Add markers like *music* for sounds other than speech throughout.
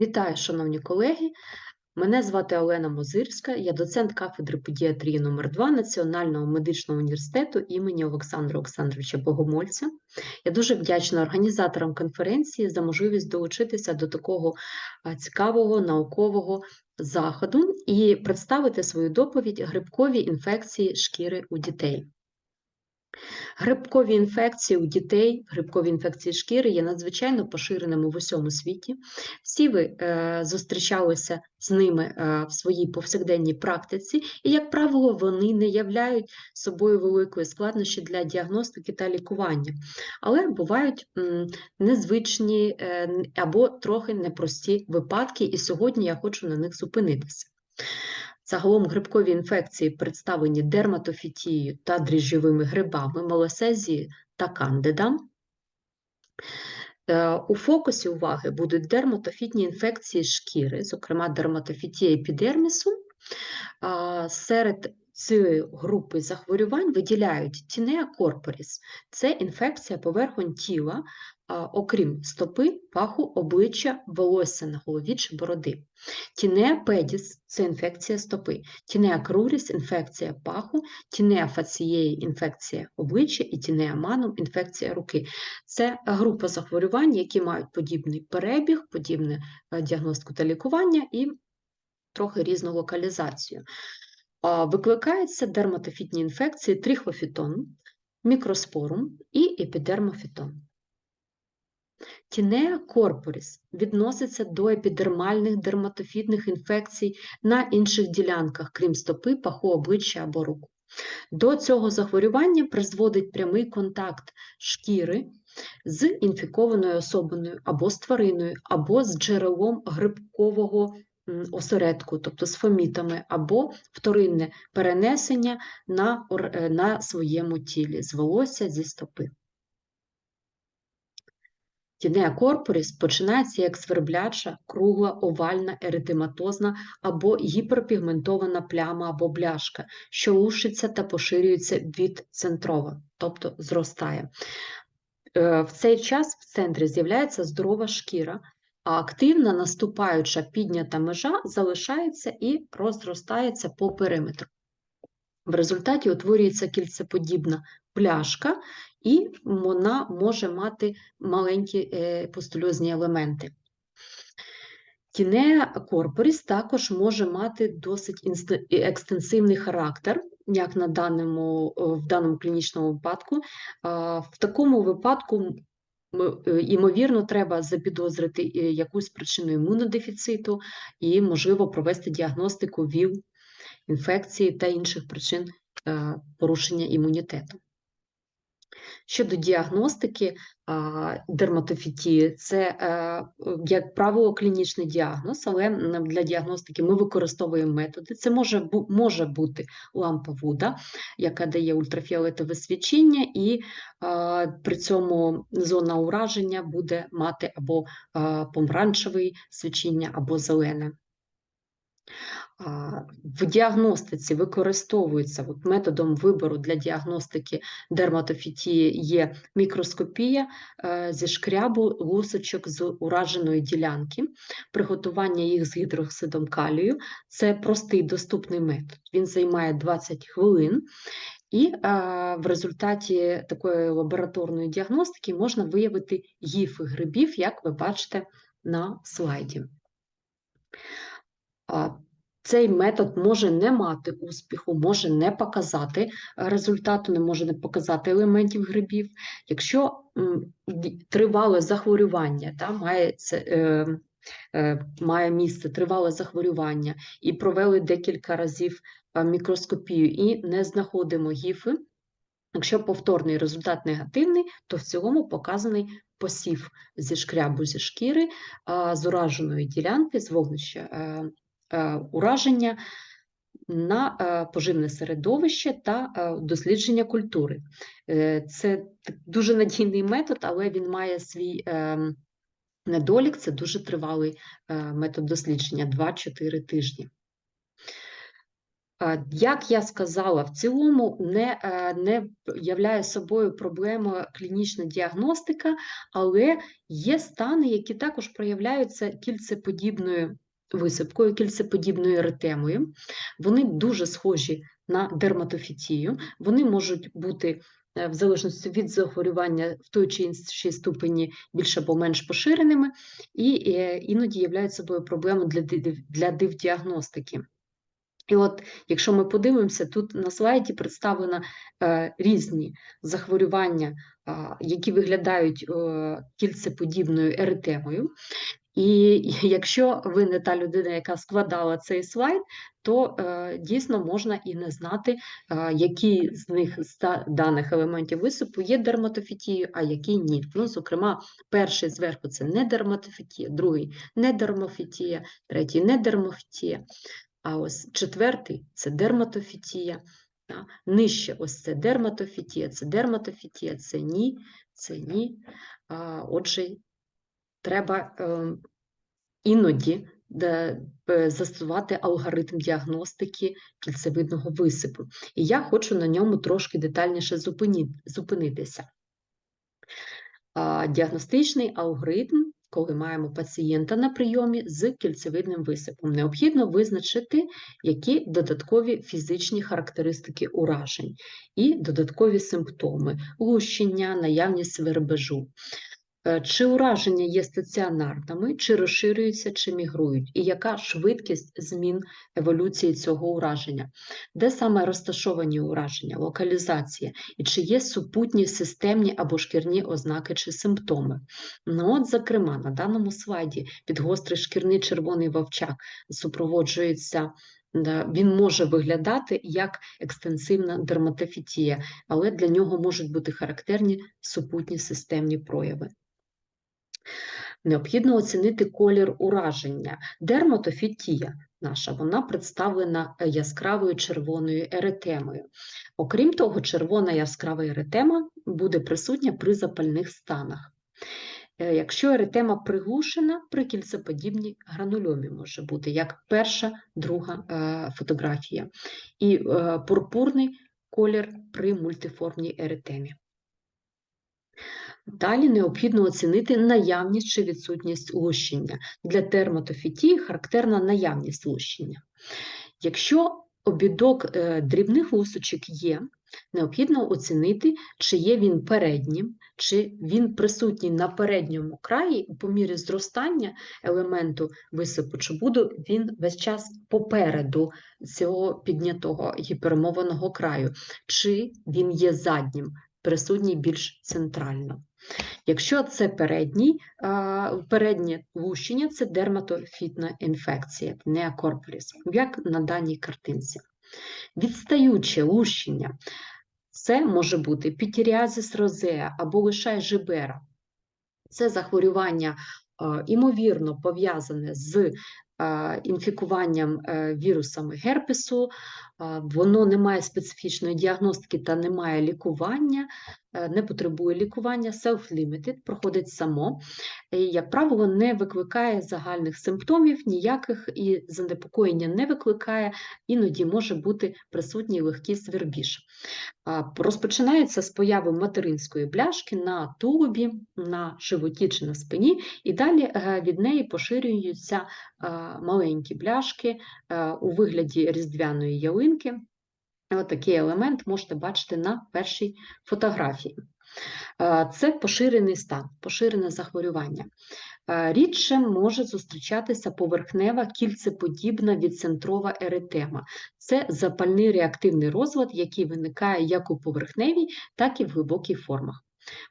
Вітаю, шановні колеги. Мене звати Олена Мозирська, я доцент кафедри педіатрії номер 2 Національного медичного університету імені Олександра Олександровича Богомольця. Я дуже вдячна організаторам конференції за можливість долучитися до такого цікавого наукового заходу і представити свою доповідь грибкові інфекції шкіри у дітей. Грибкові інфекції у дітей, грибкові інфекції шкіри є надзвичайно поширеними в усьому світі. Всі ви е, зустрічалися з ними е, в своїй повсякденній практиці, і, як правило, вони не являють собою великої складнощі для діагностики та лікування, але бувають м, незвичні е, або трохи непрості випадки, і сьогодні я хочу на них зупинитися. Загалом грибкові інфекції представлені дерматофітією та дріжджовими грибами, малосезією та кандида. Е, У фокусі уваги будуть дерматофітні інфекції шкіри, зокрема дерматофітія епідермісу. Серед цієї групи захворювань виділяють тінеа корпоріс – це інфекція поверхонь тіла, окрім стопи, паху, обличчя, волосся на голові чи бороди. Тінеа педіс – це інфекція стопи, тінеа круріс – інфекція паху, тінеа фацієї – інфекція обличчя і тінеа манум – інфекція руки. Це група захворювань, які мають подібний перебіг, подібну е, діагностику та лікування і трохи різну локалізацію. Викликаються дерматофітні інфекції трихофітон, мікроспорум і епідермофітон. Тінеа корпоріс відноситься до епідермальних дерматофітних інфекцій на інших ділянках, крім стопи, паху, обличчя або рук. До цього захворювання призводить прямий контакт шкіри з інфікованою особиною або з твариною, або з джерелом грибкового осередку, тобто з фомітами, або вторинне перенесення на, е, на своєму тілі з волосся зі стопи. Тінеа корпоріс починається як свербляча, кругла, овальна, еритематозна або гіперпігментована пляма або бляшка, що лушиться та поширюється від центрова, тобто зростає. Е, В цей час в центрі з'являється здорова шкіра, а активна наступаюча піднята межа залишається і розростається по периметру. В результаті утворюється кільцеподібна пляшка, і вона може мати маленькі е, пустульозні елементи. Тінеа корпоріс також може мати досить екстенсивний характер, як на даному, е, в даному клінічному випадку. В такому випадку е, ймовірно, треба запідозрити якусь причину імунодефіциту і, можливо, провести діагностику ВІЛ, інфекції та інших причин порушення імунітету. Щодо діагностики дерматофітії, це, е, як правило, клінічний діагноз, але для діагностики ми використовуємо методи. Це може, може бути лампа Вуда, яка дає ультрафіолетове свічення, і при цьому зона ураження буде мати або помаранчеве свічення, або зелене. А, В діагностиці використовується от методом вибору для діагностики дерматофітії є мікроскопія е, зі шкрябу лусочок з ураженої ділянки, приготування їх з гідроксидом калію. Це простий доступний метод. Він займає 20 хвилин. І е, в результаті такої лабораторної діагностики можна виявити гіфи грибів, як ви бачите на слайді. А, Цей метод може не мати успіху, може не показати е, результату, не може не показати елементів грибів. Якщо тривале захворювання, та, має, це, е, е, має місце тривале захворювання, і провели декілька разів мікроскопію і не знаходимо гіфи, Якщо повторний результат негативний, то в цілому показаний посів зі шкрябу зі шкіри, з ураженої ділянки, з вогнища ураження на е, поживне середовище та е, дослідження культури. Е, Це дуже надійний метод, але він має свій недолік, це дуже тривалий е, метод дослідження 2-4 тижні. Е, Як я сказала, в цілому не, е, не являє собою проблемою клінічна діагностика, але є стани, які також проявляються кільцеподібною висипкою, кільцеподібною еретемою. Вони дуже схожі на дерматофітію. Вони можуть бути е, в залежності від захворювання в той чи іншій ступені більш або менш поширеними, і е, іноді являють собою проблему для, для дивдіагностики. І от, якщо ми подивимося, тут на слайді представлено е, різні захворювання, а, які виглядають е, кільцеподібною еретемою. І *laughs* якщо ви не та людина, яка складала цей слайд, то е, дійсно можна і не знати, е, які з них з даних елементів висипу є дерматофітією, а які ні. Ну, зокрема, перший зверху це не дерматофітія, другий не дермофітія, третій не дермофітія. А ось четвертий це дерматофітія. та. Нижче ось це дерматофітія, це дерматофітія, це ні, це ні. А, Отже, треба е, іноді е, застосувати алгоритм діагностики кільцевидного висипу. І я хочу на ньому трошки детальніше зупинитися. Діагностичний алгоритм, коли маємо пацієнта на прийомі з кільцевидним висипом, необхідно визначити, які додаткові фізичні характеристики уражень і додаткові симптоми лущення, наявність свербежу. Е, Чи ураження є стаціонарними, чи розширюються, чи мігрують, і яка швидкість змін еволюції цього ураження, де саме розташовані ураження, локалізація, і чи є супутні системні або шкірні ознаки чи симптоми. Ну от, зокрема, на даному слайді підгострий шкірний червоний вовчак супроводжується. Він може виглядати як екстенсивна дерматофітія, але для нього можуть бути характерні супутні системні прояви. Необхідно оцінити колір ураження. Дерматофітія наша, вона представлена е, яскравою червоною еретемою. Окрім того, червона яскрава еретема буде присутня при запальних станах. Е, Якщо еретема приглушена, при кільцеподібній гранульомі може бути, як перша, друга е, фотографія, і пурпурний колір при мультиформній еретемі. Далі необхідно оцінити наявність чи відсутність лущення. Для дерматофітії характерна наявність лущення. Якщо обідок е, дрібних лусочок є, необхідно оцінити, чи є він переднім, чи він присутній на передньому краї, і по мірі зростання елементу висипу, чи буде він весь час попереду цього піднятого гіпермованого краю, чи він є заднім, присутній більш центрально. Якщо це передній, переднє лущення, це дерматофітна інфекція, неокорполіс, як на даній картинці. Відстаюче лущення це може бути пітіріазис розеа або лишай жибера. Це захворювання, імовірно, пов'язане з інфікуванням е, вірусами герпесу, воно не має специфічної діагностики та не має лікування, е, не потребує лікування, self-limited, проходить само, і, як правило, не викликає загальних симптомів, ніяких і занепокоєння не викликає, іноді може бути присутній легкий свербіж. Розпочинається з появи материнської бляшки на тулубі, на животі чи на спині, і далі е, від неї поширюються е, маленькі бляшки у вигляді різдвяної ялинки. Ось такий елемент можете бачити на першій фотографії. Е, Це поширений стан, поширене захворювання. Е, Рідше може зустрічатися поверхнева кільцеподібна відцентрова еретема. Це запальний реактивний розлад, який виникає як у поверхневій, так і в глибоких формах.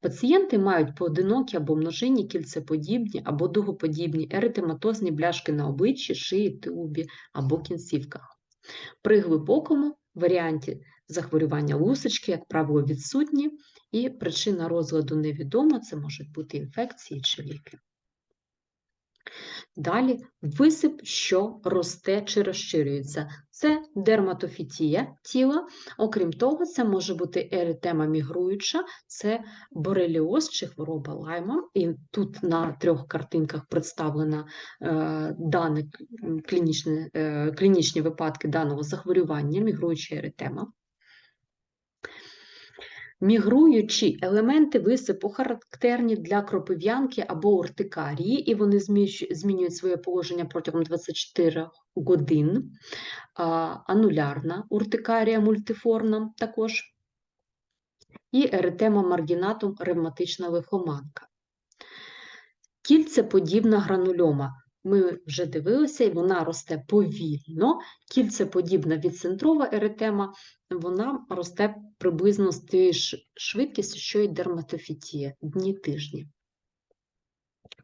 Пацієнти мають поодинокі або множинні кільцеподібні або дугоподібні еретематозні бляшки на обличчі, шиї, тулубі або кінцівках. При глибокому варіанті захворювання лусочки, як правило, відсутні, і причина розладу невідома, це можуть бути інфекції чи ліки. Далі висип, що росте чи розширюється. Це дерматофітія тіла. Окрім того, це може бути еритема мігруюча, це бореліоз чи хвороба лайма. І тут на трьох картинках представлено е, дане клінічне, е, клінічні випадки даного захворювання, мігруюча еритема. Мігруючі елементи висипу характерні для кропив'янки або уртикарії, і вони змінюють своє положення протягом 24 годин. Анулярна уртикарія мультиформна також, і еретема маргінатум ревматична лихоманка. Кільцеподібна гранульома ми вже дивилися, і вона росте повільно, кільцеподібна відцентрова еретема, вона росте приблизно з тією швидкістю, що й дерматофітія, дні тижні.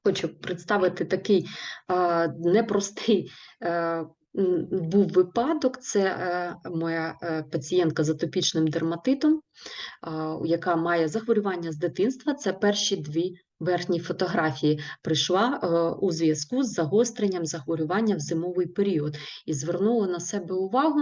Хочу представити такий а, непростий а, був випадок. Це а, моя а, пацієнтка з атопічним дерматитом, а, яка має захворювання з дитинства. Це перші дві верхній фотографії прийшла е, у зв'язку з загостренням захворювання в зимовий період і звернула на себе увагу.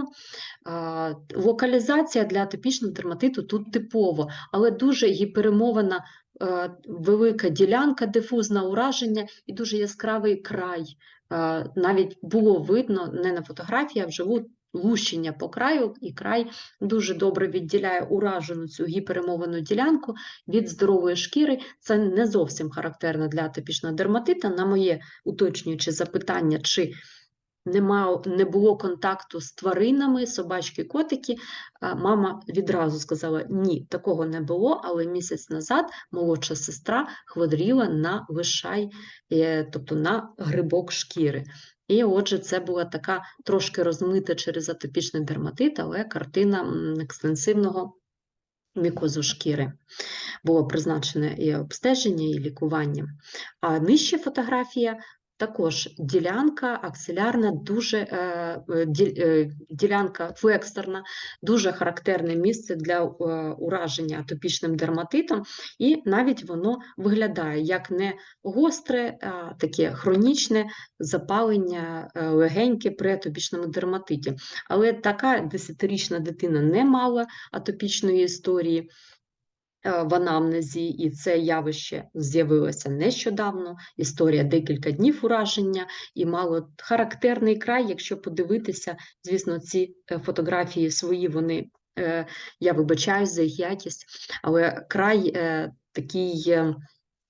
Локалізація для атопічного дерматиту тут типово, але дуже гіперемована е, велика ділянка, дифузна ураження і дуже яскравий край. Е, навіть було видно не на фотографії, а вживу лущення по краю, і край дуже добре відділяє уражену цю гіперемовану ділянку від здорової шкіри. Це не зовсім характерно для атопічного дерматита. На моє уточнююче запитання, чи нема, не було контакту з тваринами, собачки, котики, мама відразу сказала: ні, такого не було, але місяць назад молодша сестра хворіла на вишай, е, тобто на грибок шкіри. І отже, це була така трошки розмита через атопічний дерматит, але картина екстенсивного мікозу шкіри. Було призначене і обстеження, і лікування. А нижча фотографія також ділянка аксилярна, дуже е, е, е, ділянка флексорна, дуже характерне місце для ураження атопічним дерматитом, і навіть воно виглядає як не гостре, а таке хронічне запалення легеньке при атопічному дерматиті. Але така десятирічна дитина не мала атопічної історії. Е, в анамнезі, і це явище з'явилося нещодавно. Історія декілька днів ураження і мало характерний край, якщо подивитися, звісно, ці е, фотографії свої вони. Е, я вибачаюсь за їх якість, але край такий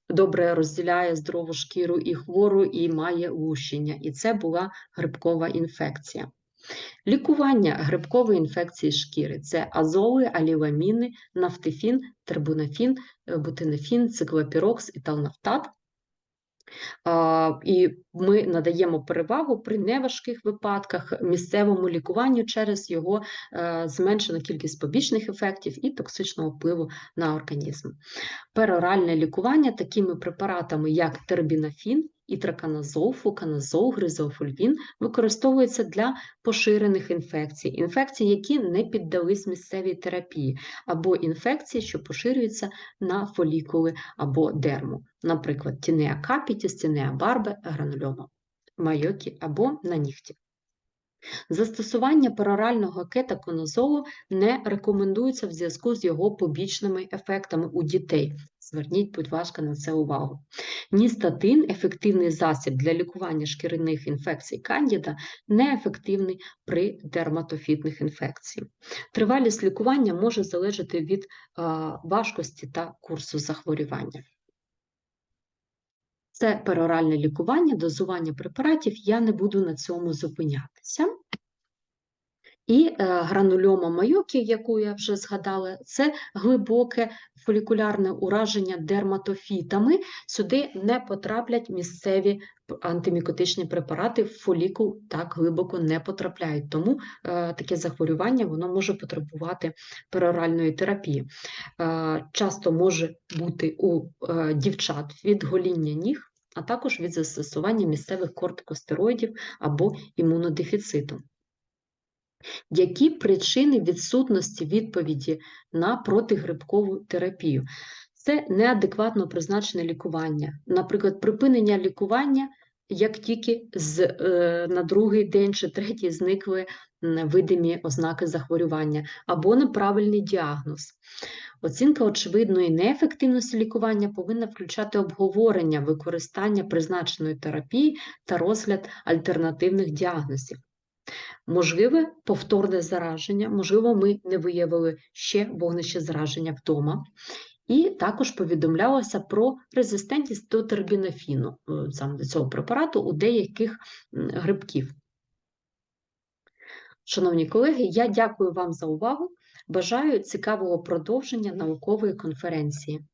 добре розділяє здорову шкіру і хвору, і має лущення. І це була грибкова інфекція. Лікування грибкової інфекції шкіри це азоли, аліламіни, нафтифін, тербунафін, е, бутинофін, циклопірокс і талнафтат. І ми надаємо перевагу при неважких випадках місцевому лікуванню через його е, зменшену кількість побічних ефектів і токсичного впливу на організм. Пероральне лікування такими препаратами, як тербінафін, Ітраканазол, фуканазол, гризофульвін використовуються для поширених інфекцій, інфекцій, які не піддались місцевій терапії, або інфекції, що поширюються на фолікули або дерму, наприклад, тінеа капітіс, тінеа барбе, гранульома майокі або на нігті. Застосування перорального кетаконозолу не рекомендується в зв'язку з його побічними ефектами у дітей. Зверніть, будь ласка, на це увагу. Ністатин ефективний засіб для лікування шкіряних інфекцій кандіда, неефективний при дерматофітних інфекціях. Тривалість лікування може залежати від важкості та курсу захворювання. Це пероральне лікування, дозування препаратів, я не буду на цьому зупинятися. І е, гранульома майокі, яку я вже згадала, це глибоке фолікулярне ураження дерматофітами. Сюди не потраплять місцеві антимікотичні препарати, фолікул так глибоко не потрапляють. Тому е, таке захворювання воно може потребувати пероральної терапії. Е, часто може бути у дівчат від гоління ніг а також від застосування місцевих кортикостероїдів або імунодефіциту. Які причини відсутності відповіді на протигрибкову терапію? Це неадекватно призначене лікування, наприклад, припинення лікування як тільки з, е, на другий день чи третій зникли видимі ознаки захворювання, або неправильний діагноз. Оцінка очевидної неефективності лікування повинна включати обговорення використання призначеної терапії та розгляд альтернативних діагнозів. Можливе повторне зараження, можливо, ми не виявили ще вогнище зараження вдома. І також повідомлялося про резистентність до тербінофіну, е, саме до цього препарату у деяких грибків. Шановні колеги, я дякую вам за увагу. Бажаю цікавого продовження наукової конференції.